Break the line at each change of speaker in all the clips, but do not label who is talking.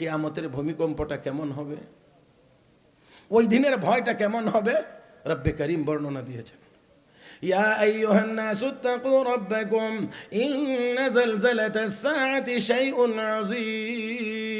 কিয়ামতের ভূমিকম্পটা কেমন হবে ওই দিনের ভয়টা কেমন হবে রব্বে করিম বর্ণনা দিয়েছেন يا أيها الناس اتقوا ربكم إن زلزلة الساعة شيء عظيم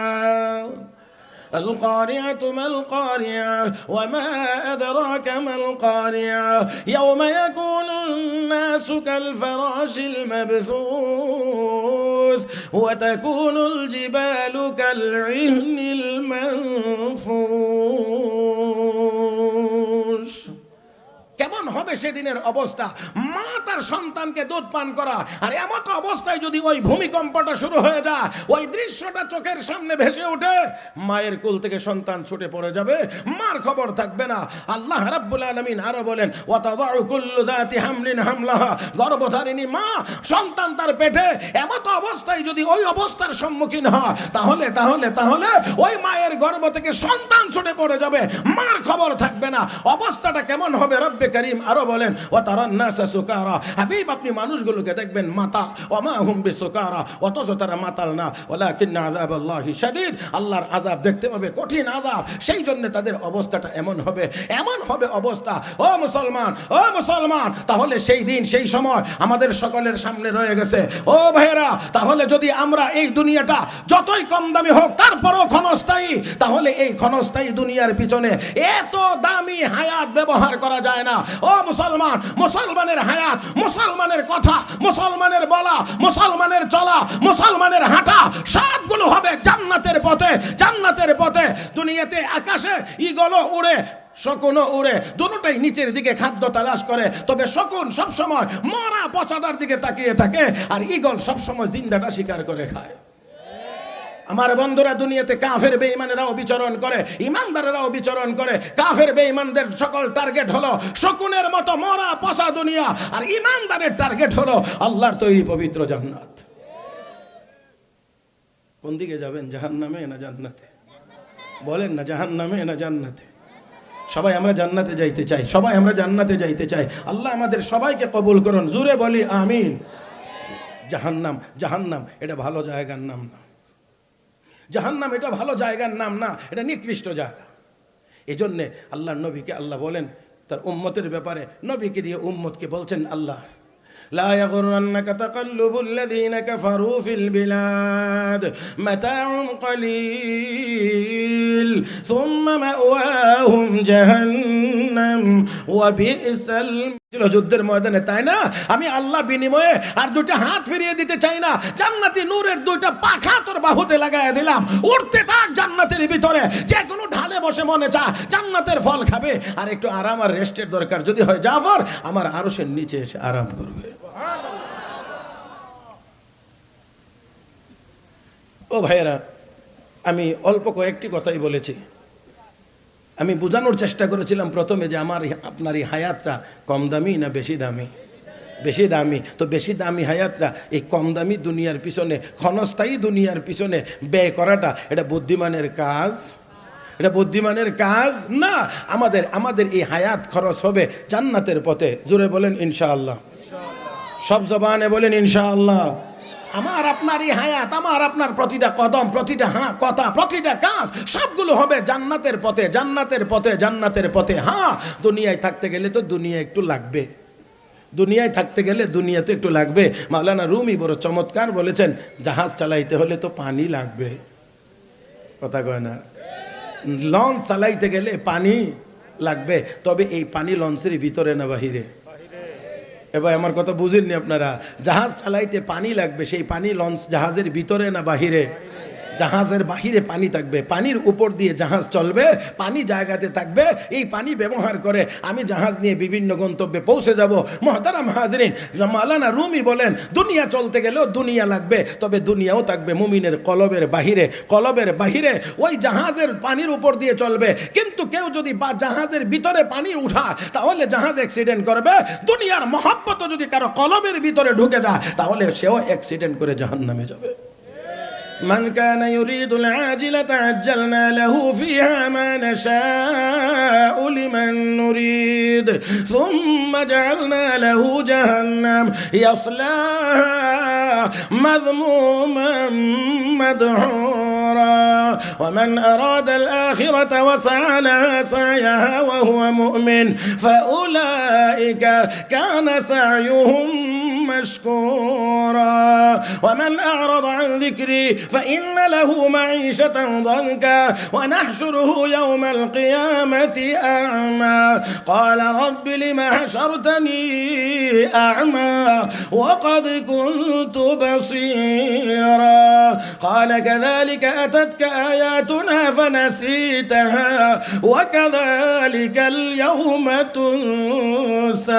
القارعة ما القارعة وما أدراك ما القارعة يوم يكون الناس كالفراش المبثوث وتكون الجبال كالعهن المنفوش হবে সেদিনের অবস্থা। মা তার সন্তানকে দুধ পান করা। আর এমত অবস্থায় যদি ওই ভূমিকম্পটা শুরু হয়ে যায়, ওই দৃশ্যটা চোখের সামনে ভেসে ওঠে, মায়ের কুল থেকে সন্তান ছুটে পড়ে যাবে, মার খবর থাকবে না। আল্লাহ রাব্বুল আলামিন আরও বলেন হামলিন হামলাহা। গর্ভধারিণী মা, সন্তান তার পেটে এমত অবস্থায় যদি ওই অবস্থার সম্মুখীন হয়, তাহলে তাহলে তাহলে ওই মায়ের গর্ভ থেকে সন্তান ছুটে পড়ে যাবে। মার খবর থাকবে না। অবস্থাটা কেমন হবে রব্বে করিম? আরও বলেন ও তারা নাসা সুকারা। হাবিব, আপনি মানুষগুলোকে দেখবেন মাতা, ওমা হুম বি সুকারা অথচ তারা মাতাল না। ওলা কিন্না আযাব আল্লাহি শাদীদ। আল্লাহর আযাব দেখতে পাবে কঠিন আযাব। সেই জন্য তাদের অবস্থাটা এমন হবে এমন হবে অবস্থা। ও মুসলমান ও মুসলমান, তাহলে সেই দিন, সেই সময় আমাদের সকলের সামনে রয়ে গেছে। ও ভাইয়েরা, তাহলে যদি আমরা এই দুনিয়াটা যতই কম দামি হোক, তারপরও ক্ষণস্থায়ী, তাহলে এই ক্ষণস্থায়ী দুনিয়ার পিছনে এত দামি হায়াত ব্যবহার করা যায় না। ও মুসলমান, মুসলমানের হায়াত, মুসলমানের কথা, মুসলমানের বলা, মুসলমানের চলা, মুসলমানের হাঁটা, সবগুলো হবে জান্নাতের পথে জান্নাতের পথে। দুনিয়াতে আকাশে ইগলো উড়ে, শকুনও উড়ে দুটোটাই নিচের দিকে খাদ্য তালাশ করে। তবে শকুন সবসময় মরা পচাটার দিকে তাকিয়ে থাকে আর ইগল সবসময় জিন্দাটা শিকার করে খায়। আমার বন্ধুরা দুনিয়াতে কাফের বেঈমানেরাও বিচরণ করে ইমানদারেরাও বিচরণ করে। কাফের বেঈমানদের সকল টার্গেট হলো শকুনের মতো মরা, পচা দুনিয়া। আর ইমানদারের টার্গেট হলো আল্লাহর তৈরি পবিত্র জান্নাত। কোন দিকে যাবেন, জাহান্নামে না জান্নাতে? বলেন না, জাহান্নামে না জান্নাতে? সবাই আমরা জান্নাতে যাইতে চাই, সবাই আমরা জান্নাতে যাইতে চাই। আল্লাহ আমাদের সবাইকে কবুল করুন জুরে বলি আমিন। জাহান্নাম জাহান্নাম, এটা ভালো জায়গার নাম না। জাহান্নাম এটা ভালো জায়গার নাম না এটা নিকৃষ্ট জায়গা এই জন্যে আল্লাহর নবীকে আল্লাহ বলেন তার উম্মতের ব্যাপারে নবীকে দিয়ে উম্মতকে বলছেন আল্লাহ لا يغرنك تقلب الذين كفروا في البلاد متاع قليل ثم مأواهم جهنم وبئس الم যুদ্ধের ময়দানে, তাই না? আমি আল্লাহ বিনিময়ে আর হাত ফিরিয়ে দিতে চাই না। জান্নাতি নূরের দুইটা পাখা তোর বাহুতে দিলাম। উঠতে থাক জান্নাতের ভিতরে। যে কোনো ঢালে বসে মনে চা, জান্নাতের ফল খাবে। আর একটু আরাম আর রেস্টের দরকার। যদি হয় জাফর, আমার আরশের নিচে এসে আরাম করবে। ও ভাইয়েরা, আমি অল্প কয়েকটি কথাই বলেছি। আমি বোঝানোর চেষ্টা করেছিলাম প্রথমে যে আমার আপনার এই হায়াতটা কম দামি না বেশি দামি? বেশি দামি। তো বেশি দামি হায়াতটা এই কম দামি দুনিয়ার পিছনে, ক্ষণস্থায়ী দুনিয়ার পিছনে ব্যয় করাটা, এটা বুদ্ধিমানের কাজ? এটা বুদ্ধিমানের কাজ? না, আমাদের আমাদের এই হায়াত খরচ হবে জান্নাতের পথে। জুড়ে বলেন ইনশাআল্লাহ। সব জবানে বলেন ইনশাআল্লাহ। আমার আপনার এই হায়াত, আমার আপনার প্রতিটা কদম, প্রতিটা হ্যাঁ কথা, প্রতিটা কাজ, সবগুলো হবে জান্নাতের পথে জান্নাতের পথে জান্নাতের পথে। হ্যাঁ দুনিয়ায় থাকতে গেলে তো দুনিয়া একটু লাগবে। দুনিয়ায় থাকতে গেলে দুনিয়া তো একটু লাগবে। মাওলানা রুমি বড় চমৎকার বলেছেন, জাহাজ চালাইতে হলে তো পানি লাগবে। কথা কয় না? লঞ্চ চালাইতে গেলে পানি লাগবে, তবে এই পানি লঞ্চের ভিতরে না বাহিরে। এবার আমার কথা বুঝেননি আপনারা। জাহাজ চালাইতে পানি লাগবে, সেই পানি লঞ্চ জাহাজের ভিতরে না বাহিরে? জাহাজের বাহিরে পানি থাকবে, পানির উপর দিয়ে জাহাজ চলবে, পানি জায়গাতে থাকবে, এই পানি ব্যবহার করে আমি জাহাজ নিয়ে বিভিন্ন গন্তব্যে পৌঁছে যাব। মহতারাম হাজরিন মালানা রুমি বলেন, দুনিয়া চলতে গেলেও দুনিয়া লাগবে, তবে দুনিয়াও থাকবে মুমিনের কলবের বাহিরে কলবের বাহিরে ওই জাহাজের পানির উপর দিয়ে চলবে। কিন্তু কেউ যদি বা জাহাজের ভিতরে পানি উঠা, তাহলে জাহাজ অ্যাক্সিডেন্ট করবে। দুনিয়ার মহাব্বত যদি কারও কলবের ভিতরে ঢুকে যায়, তাহলে সেও অ্যাক্সিডেন্ট করে জাহান নামে যাবে। من كان يريد العاجلة عجلنا له فيها ما نشاء لمن نريد. ثم جعلنا له جهنم يصلاها مذموما مدحورا. ومن أراد الآخرة وسعى لها سعيها وهو مؤمن فأولئك كان سعيهم مشكورا. ومن أعرض عن ذكري فإن له معيشة ضنكا ونحشره يوم القيامة أعمى. قال رب لم حشرتني أعمى وقد كنت بصيرا. قال كذلك أتتك آياتنا فنسيتها وكذلك اليوم تنسى.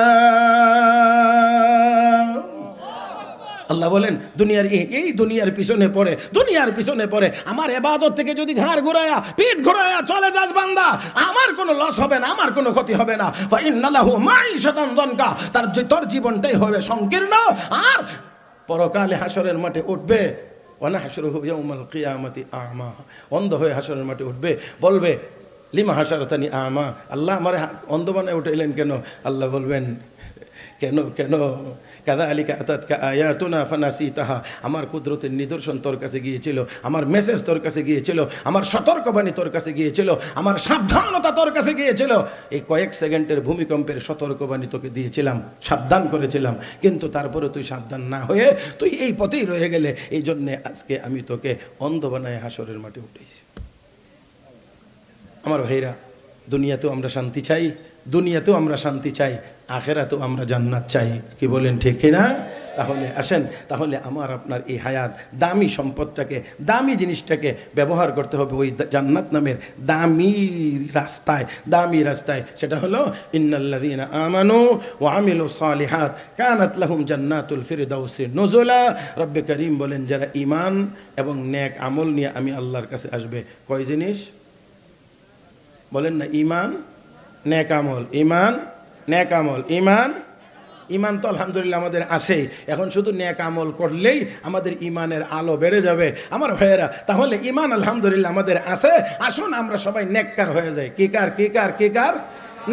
আল্লাহ বলেন, দুনিয়ার এই- দুনিয়ার পিছনে পড়ে, দুনিয়ার পিছনে পড়ে, আমার এবাদত থেকে যদি ঘাড় ঘুরায়া, পিঠ ঘুরায়া চলে যাস বান্দা, আমার কোনো লস হবে না, আমার কোনো ক্ষতি হবে না। ফাইন্নালাহু মাইশাতান দনকা। তার তোর জীবনটাই হবে সংকীর্ণ, আর পরকালে হাসরের মাঠে উঠবে ওয়ানাহশুরুহু ইয়াউমাল কিয়ামাতি আমা। অন্ধ হয়ে হাসরের মাঠে উঠবে, বলবে, লিমা হাসারতানি আমা? আল্লাহ আমার অন্ধ বানায় উঠাইলেন কেন? আল্লাহ বলবেন কেন কেন কাদা আলিকা আতাতকা আয়াতুনা ফানাসি তাহা আমার কুদরতের নিদর্শন তোর কাছে গিয়েছিল, আমার মেসেজ তোর কাছে গিয়েছিল, আমার সতর্কবাণী তোর কাছে গিয়েছিল, আমার সাবধানতা তোর কাছে গিয়েছিল। এই কয়েক সেকেন্ডের ভূমিকম্পের সতর্কবাণী তোকে দিয়েছিলাম, সাবধান করেছিলাম। কিন্তু তারপরে তুই সাবধান না হয়ে তুই এই পথেই রয়ে গেলে। এই জন্যে আজকে আমি তোকে অন্ধ বানায় হাসরের মাঠে উঠেছি। আমার ভাইরা, দুনিয়াতেও আমরা শান্তি চাই। দুনিয়াতেও আমরা শান্তি চাই, আখেরাতেও আমরা জান্নাত চাই। কি বলেন ঠিক কিনা? তাহলে আসেন, তাহলে আমার আপনার এই হায়াত, দামি সম্পদটাকে, দামি জিনিসটাকে ব্যবহার করতে হবে ওই জান্নাত নামের দামি রাস্তায় দামি রাস্তায়। সেটা হলো, ইন্নাল্লাযীনা আমানু ওয়া আমিলু সালিহাত কানাত লাহুম জান্নাতুল ফিরদাউসি নুজুলা। রব্বে করিম বলেন, যারা ইমান এবং নেক আমল নিয়ে আমি আল্লাহর কাছে আসবে। কয় জিনিস? বলেন না ইমান নেক আমল ইমান ন্যাক আমল ইমান ইমান তো আলহামদুলিল্লাহ আমাদের আছেই। এখন শুধু ন্যাক আমল করলেই আমাদের ইমানের আলো বেড়ে যাবে। আমার ভাইয়েরা, তাহলে ইমান আলহামদুলিল্লাহ আমাদের আছে। আসুন আমরা সবাই নেককার হয়ে যাই। কিকার কিকার কিকার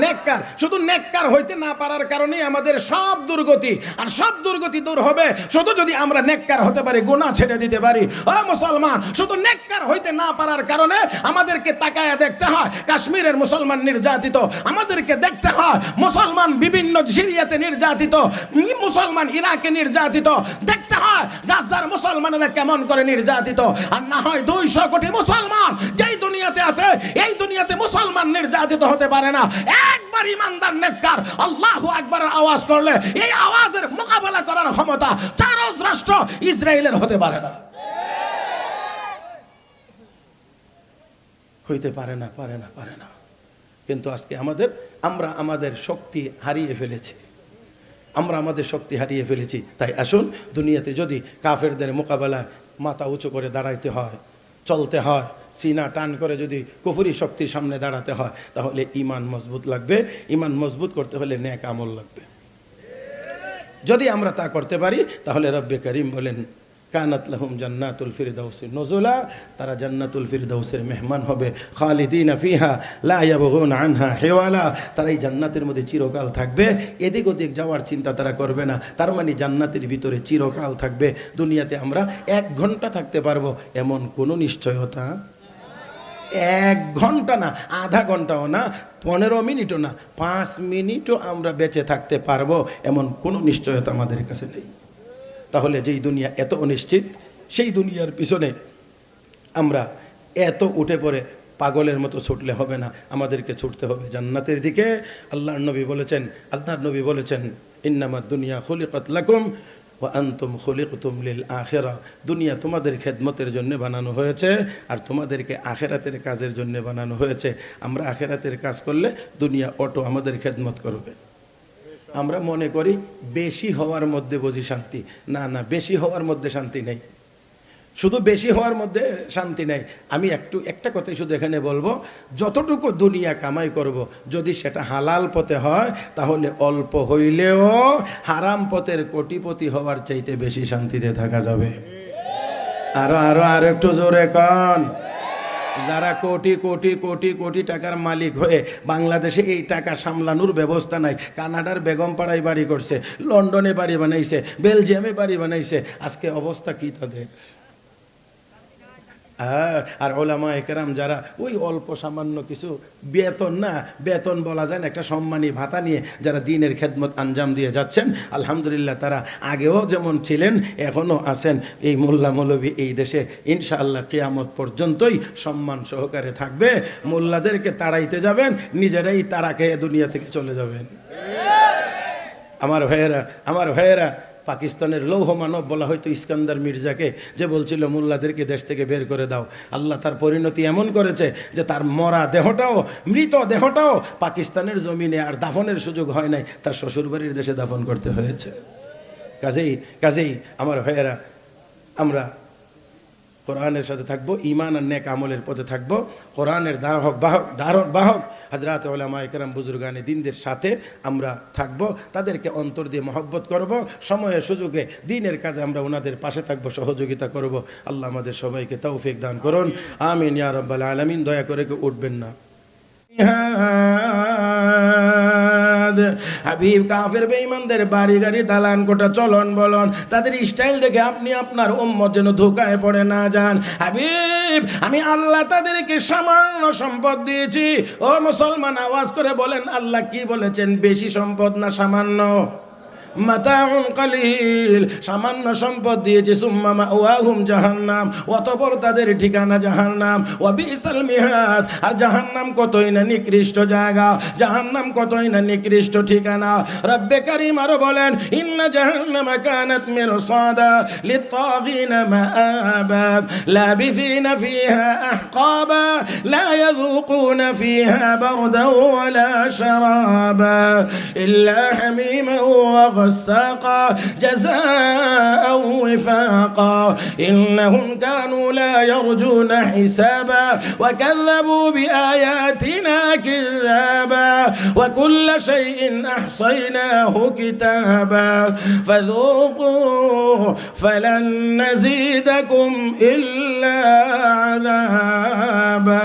নেককার, শুধু নেককার হইতে না পারার কারণে আমাদের সব দুর্গতি, আর সব দুর্গতি দূর হবে। শুধু যদি আমরা নেককার হতে পারি, গুনাহ ছেড়ে দিতে পারি। ও মুসলমান, শুধু নেককার হইতে না পারার কারণে আমাদেরকে তাকায়া দেখতে হয়, কাশ্মীরের মুসলমান নির্যাতিত। আমাদেরকে দেখতে হয়, মুসলমান বিভিন্ন সিরিয়াতে নির্যাতিত, মুসলমান ইরাকে নির্যাতিত। দেখতে হয় গাজার মুসলমানেরা কেমন করে নির্যাতিত। আর না হয় দুইশো কোটি মুসলমান, যেই দুনিয়াতে আছে, এই দুনিয়াতে মুসলমান নির্যাতিত হতে পারে না। একবার ইমানদার নেককার আল্লাহু আকবারের আওয়াজ করলে এই আওয়াজের মোকাবেলা করার ক্ষমতা চারজ রাষ্ট্র ইসরায়েলের হতে পারে না। হইতে পারে না পারে না পারে না। কিন্তু আজকে আমাদের, আমরা আমাদের শক্তি হারিয়ে ফেলেছি। আমরা আমাদের শক্তি হারিয়ে ফেলেছি। তাই আসুন, দুনিয়াতে যদি কাফেরদের মোকাবেলায় মাথা উঁচু করে দাঁড়াইতে হয়, চলতে হয় সিনা টান করে যদি কুফুরি শক্তির সামনে দাঁড়াতে হয়, তাহলে ইমান মজবুত লাগবে। ইমান মজবুত করতে হলে ন্যাক আমল লাগবে। যদি আমরা তা করতে পারি, তাহলে রব্বে করিম বলেন, কানাত লাহুম জান্নাতুল ফিরদাউসের নজুলা, তারা জান্নাতুল ফিরদাউসের মেহমান হবে। খালিদিন ফিহা লা ইয়াবগুন আনহা হেওয়ালা, তারা এই জান্নাতের মধ্যে চিরকাল থাকবে। এদিক ওদিক যাওয়ার চিন্তা তারা করবে না। তার মানে জান্নাতের ভিতরে চিরকাল থাকবে। দুনিয়াতে আমরা এক ঘণ্টা থাকতে পারব, এমন কোনো নিশ্চয়তা এক ঘণ্টা না, আধা ঘন্টাও না, পনেরো মিনিটও না, পাঁচ মিনিটও আমরা বেঁচে থাকতে পারব এমন কোনো নিশ্চয়তা আমাদের কাছে নেই। তাহলে যেই দুনিয়া এত অনিশ্চিত, সেই দুনিয়ার পিছনে আমরা এত উঠে পড়ে পাগলের মতো ছুটলে হবে না, আমাদেরকে ছুটতে হবে জান্নাতের দিকে। আল্লাহর নবী বলেছেন, আল্লাহর নবী বলেছেন ইন্নামাদ দুনিয়া খুলিকাত লাকুম। ও আন্তম খলিক তুমলিল আখেরা। দুনিয়া তোমাদের খেদমতের জন্য বানানো হয়েছে আর তোমাদেরকে আখেরাতের কাজের জন্য বানানো হয়েছে। আমরা আখেরাতের কাজ করলে দুনিয়া অটো আমাদের খেদমত করবে। আমরা মনে করি বেশি হওয়ার মধ্যে বুঝি শান্তি। না না, বেশি হওয়ার মধ্যে শান্তি নেই। শুধু বেশি হওয়ার মধ্যে শান্তি নেই। আমি একটু, একটা কথাই শুধু এখানে বলব, যতটুকু দুনিয়া কামাই করব, যদি সেটা হালাল পথে হয়, তাহলে অল্প হইলেও হারাম পথের কোটিপতি হওয়ার চাইতে বেশি শান্তিতে থাকা যাবে। আরও আরও আরও একটু জোরে কন। যারা কোটি কোটি কোটি কোটি টাকার মালিক হয়ে বাংলাদেশে এই টাকা সামলানোর ব্যবস্থা নাই, কানাডার বেগমপাড়ায় বাড়ি করছে, লন্ডনে বাড়ি বানাইছে, বেলজিয়ামে বাড়ি বানাইছে, আজকে অবস্থা কি তাদের? হ্যাঁ আর ওলামা একরাম যারা ওই অল্প সামান্য কিছু বেতন না, বেতন বলা যায় না, একটা সম্মানী ভাতা নিয়ে যারা দিনের খেদমত আঞ্জাম দিয়ে যাচ্ছেন, আলহামদুলিল্লাহ তারা আগেও যেমন ছিলেন, এখনও আছেন। এই মোল্লা মৌলবী এই দেশে ইনশাআল্লাহ কেয়ামত পর্যন্তই সম্মান সহকারে থাকবে। মোল্লাদেরকে তাড়াইতে যাবেন, নিজেরাই খেয়ে দুনিয়া থেকে চলে যাবেন। আমার ভাইয়েরা আমার ভাইয়েরা পাকিস্তানের লৌহ মানব বলা হয়তো ইস্কান্দার মির্জাকে, যে বলছিল, মোল্লাদেরকে দেশ থেকে বের করে দাও। আল্লাহ তার পরিণতি এমন করেছে যে তার মরা দেহটাও, মৃত দেহটাও পাকিস্তানের জমিনে আর দাফনের সুযোগ হয় নাই, তার শ্বশুরবাড়ির দেশে দাফন করতে হয়েছে। কাজেই কাজেই, আমার ভাইয়েরা, আমরা কোরআনের সাথে থাকব ইমান আর নেক আমলের পথে থাকব। কোরআনের ধারক বাহক ধারক বাহক হাজরাত ওলামা একরাম বুজুর্গানে দিনদের সাথে আমরা থাকব, তাদেরকে অন্তর দিয়ে মহব্বত করব সময়ে সুযোগে, দিনের কাজে আমরা ওনাদের পাশে থাকব, সহযোগিতা করব। আল্লাহ আমাদের সবাইকে তৌফিক দান করুন। আমিন ইয়া রব্বাল আলামিন, দয়া করে কেউ উঠবেন না। জিহাদ। হাবিব কাফের বেঈমানদের বাড়ি গাড়ি দালান কোটা চলন বলন, তাদের স্টাইল দেখে আপনি আপনার উম্মত যেন ধোকায় পড়ে না যান। হাবিব, আমি আল্লাহ তাদেরকে সামান্য সম্পদ দিয়েছি। ও মুসলমান, আওয়াজ করে বলেন, আল্লাহ কি বলেছেন, বেশি সম্পদ না সামান্য? মাতাউন কালিল, সামান্য সম্পদ দিয়েছে, সুম্মা মাওয়াহুম জাহান্নাম, অতপর তাদের ঠিকানা জাহান্নাম ওয়া বিসাল মিহাদ, আর জাহান্নাম কতই না নিকৃষ্ট জায়গা, জাহান্নাম কতই না নিকৃষ্ট ঠিকানা। রব্বে কারীম আরও বলেন, ইন্না জাহান্নামা কানাত মিরসাদা লিত্তাগিন মাআবা, লাবিসিনা ফিহা আহকাবা, লা ইয়াযুকুনা ফিহা বারদা ওয়ালা শারাবা, ইল্লা হামিমা وغساقا جزاء وفاقا إنهم كانوا لا يرجون حسابا وكذبوا بآياتنا كذابا وكل شيء أحصيناه كتابا فذوقوا فلن نزيدكم إلا عذابا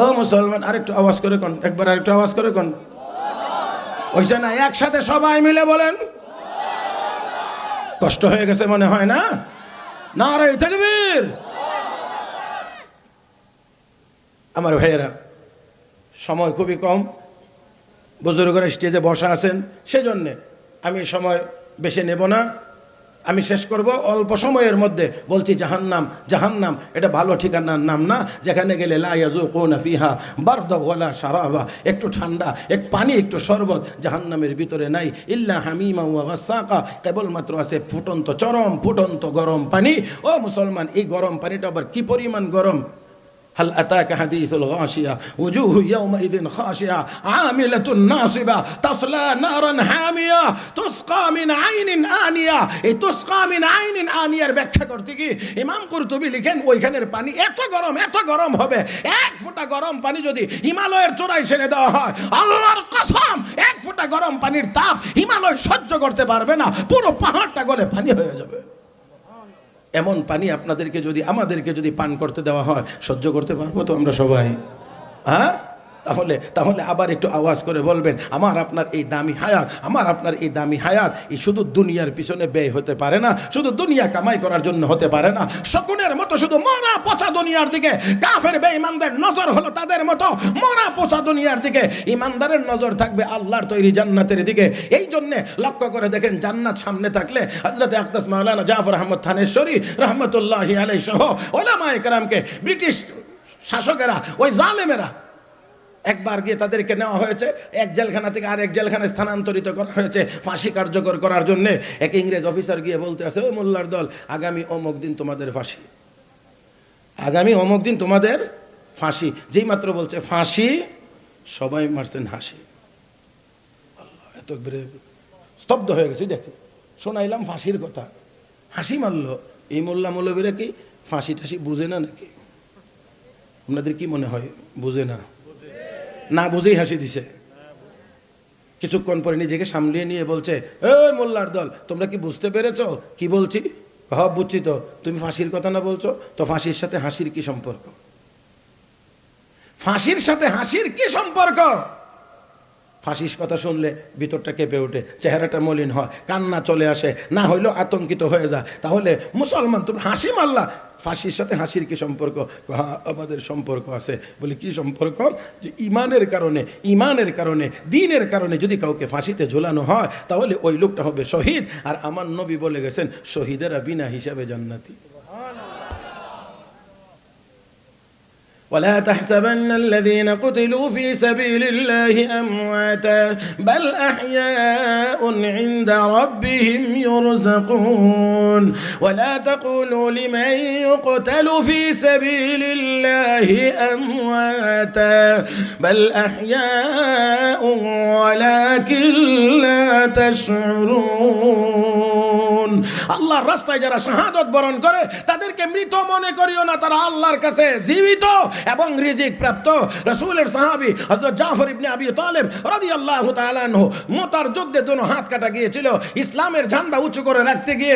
ও মুসলমান আরেকটু আওয়াজ করে কোন একবার আরেকটু আওয়াজ করে কোন ওইছে না একসাথে সবাই মিলে বলেন, কষ্ট হয়ে গেছে মনে হয় না? না রে থাকবীর আমার ভাইয়েরা, সময় খুবই কম। বুজুর্গরা স্টেজে বসা আছেন, সেজন্যে আমি সময় বেশি নেব না। আমি শেষ করব অল্প সময়ের মধ্যে বলছি জাহান্নাম জাহান্নাম, এটা ভালো ঠিকানার নাম না, যেখানে গেলে লাইয়াজু কোনাফিহা ওয়ালা সারাবা একটু ঠান্ডা, এক পানি, একটু শরবত জাহান্নামের ভিতরে নাই, ইল্লা হামিমা ওয়াসাকা কেবলমাত্র আছে ফুটন্ত চরম, ফুটন্ত গরম পানি। ও মুসলমান, এই গরম পানিটা আবার কি পরিমাণ গরম? হাল আতাকা হাদিসুল গাশিয়া উজুহু ইয়াউমাইদিন খাশিয়া আমিলাতুন নাসিবা তাসলা নারান হামিয়া তুসকা মিন আইনিন আনিয়া এই তুসকা মিন আইনিন আনিয়ার ব্যাখ্যা করতে কি؟ ইমাম কুরতুবী লিখেন ওইখানের পানি এত গরম এত গরম হবে। এক ফোঁটা গরম পানি যদি হিমালয়ের চূড়ায় ছেড়ে দেওয়া হয়, আল্লাহর কসম, এক ফোঁটা গরম পানির তাপ হিমালয় সহ্য করতে পারবে না। পুরো পাহাড়টা গলে পানি হয়ে যাবে। এমন পানি আপনাদেরকে যদি, আমাদেরকে যদি পান করতে দেওয়া হয়, সহ্য করতে পারব তো আমরা সবাই। হ্যাঁ? তাহলে তাহলে আবার একটু আওয়াজ করে বলবেন, আমার আপনার এই দামি হায়াত, আমার আপনার এই দামি হায়াত, এই শুধু দুনিয়ার পিছনে ব্যয় হতে পারে না, শুধু দুনিয়া কামাই করার জন্য হতে পারে না, শকুনের মতো শুধু মরা পচা দুনিয়ার দিকে, কাফের বেঈমানদের নজর হলো তাদের মতো, মরা পচা দুনিয়ার দিকে ইমানদারের নজর থাকবে আল্লাহর তৈরি জান্নাতের দিকে এই জন্যে লক্ষ্য করে দেখেন জান্নাত সামনে থাকলে হজরত আক্তাস মাওলানা জাফর আহমদ থানেশ্বরী রহমতুল্লাহ আলাই সহ ওলামা একরামকে ব্রিটিশ শাসকেরা, ওই জালেমেরা একবার গিয়ে তাদেরকে নেওয়া হয়েছে। এক জেলখানা থেকে আর এক জেলখানায় স্থানান্তরিত করা হয়েছে ফাঁসি কার্যকর করার জন্য। এক ইংরেজ অফিসার গিয়ে বলতে আছে, ওই মোল্লার দল, আগামী অমুক দিন তোমাদের ফাঁসি। আগামী অমুক দিন তোমাদের ফাঁসি। যেই মাত্র বলছে, ফাঁসি, সবাই মারছেন হাসি। এত স্তব্ধ হয়ে গেছে, দেখে। শোনাইলাম ফাঁসির কথা। হাসি মারলো। এই মোল্লা মৌলবীরা কি ফাঁসি টাসি বুঝে না নাকি? আপনাদের কি মনে হয়? বুঝে না। না বুঝেই হাসি দিছে। কিছুক্ষণ পরে নিজেকে সামলিয়ে নিয়ে বলছে, এই মোল্লার দল, তোমরা কি বুঝতে পেরেছ? কি বলছি? হ বুঝছি তো। তুমি ফাঁসির কথা না বলছো? তো ফাঁসির সাথে হাসির কি সম্পর্ক? ফাঁসির সাথে হাসির কি সম্পর্ক? ফাঁসির কথা শুনলে ভিতরটা কেঁপে ওঠে, চেহারাটা মলিন হয়, কান্না চলে আসে, না হইলেও আতঙ্কিত হয়ে যায়। তাহলে মুসলমান তুমি হাসি মারলা ফাঁসির সাথে হাসির কি সম্পর্ক? হ্যাঁ আমাদের সম্পর্ক আছে। বলে, কি সম্পর্ক? যে ইমানের কারণে ইমানের কারণে, দিনের কারণে যদি কাউকে ফাঁসিতে ঝোলানো হয়, তাহলে ওই লোকটা হবে শহীদ। আর আমার নবী বলে গেছেন, শহীদেরা বিনা হিসাবে জান্নাতি। ولا تحسبن الذين قتلوا في سبيل الله أمواتا بل أحياء عند ربهم يرزقون. ولا تقولوا لمن يقتل في سبيل الله أمواتا بل أحياء ولكن لا تشعرون. আল্লাহর রাস্তায় যারা শাহাদত বরণ করে, তাদেরকে মৃত মনে করিও না। তারা আল্লাহর কাছে জীবিত এবং রিজিক প্রাপ্ত। রসুলের সাহাবি হযরত জাফর ইবনে আবি তালেব রাদিয়াল্লাহু তাআলা আনহু মোতার যুদ্ধে দুনো হাত কাটা গিয়েছিল। ইসলামের ঝান্ডা উঁচু করে রাখতে গিয়ে,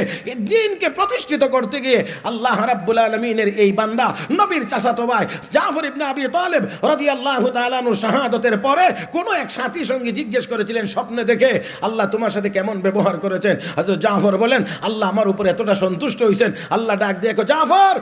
দিনকে প্রতিষ্ঠিত করতে গিয়ে আল্লাহ রাব্বুল আলামিনের এই বান্দা, নবীর চাচাতো ভাই জাফর ইবনে আবি তালেব রাদিয়াল্লাহু তাআলা আনহুর শাহাদতের পরে কোনো এক সাথী সঙ্গী জিজ্ঞেস করেছিলেন, স্বপ্নে দেখে আল্লাহ তোমার সাথে কেমন ব্যবহার করেছেন? হযরত জাফর বলেন আল্লাহ আমার উপর এতটা সন্তুষ্ট হয়েছেন আল্লাহ ডাক দিয়ে জাফর!